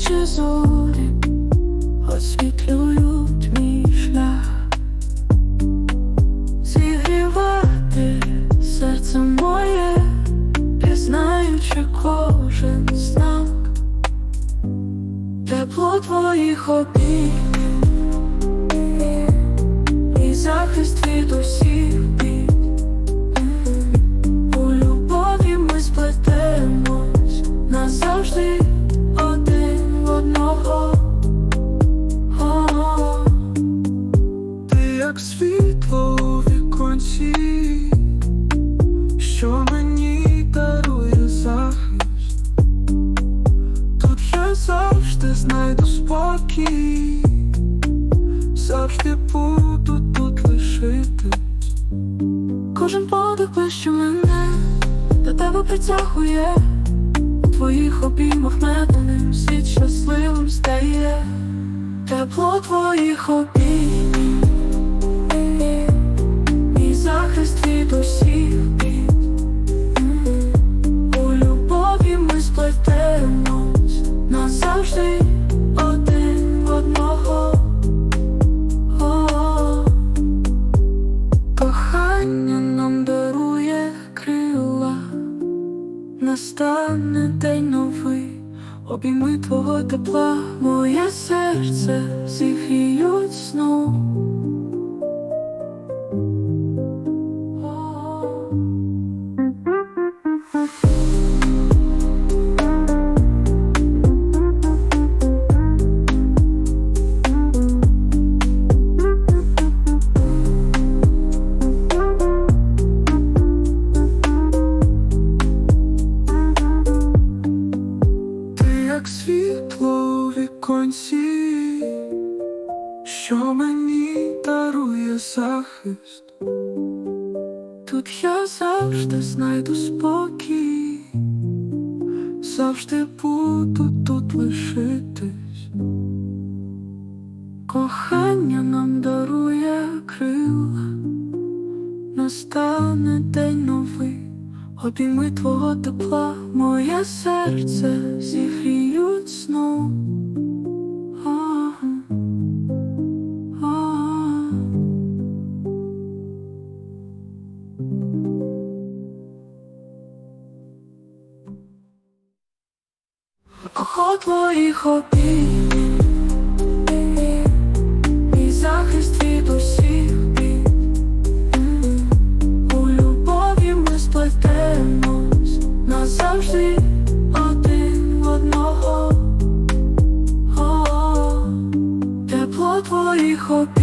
наче зорі освітлюють мій шлях, зігрівати серце моє, пізнаючи кожен знак, тепло твоїх обійм як світло у віконці, що мені дарує захист. Тут я завжди знайду спокій, завжди буду тут лишитись. Кожен подих ближче мене до тебе притягує. У твоїх обіймах метаним світ щасливим стає. Тепло твоїх обіймів, У любові ми сплетемось назавжди один одного. Кохання нам дарує крила, настане день новий, обійми твого тепла, моє серце зігріють знов. У віконці, що мені дарує захист. Тут я завжди знайду спокій. Завжди буду тут лишитись. Кохання нам дарує крила, настане день новий, обійми твого тепла, моє серце зігріють знов. Ого твоїх обіймів Мій захист від усіх У любові ми сплетемось Назавжди один одного. О, Тепло твоїх обіймів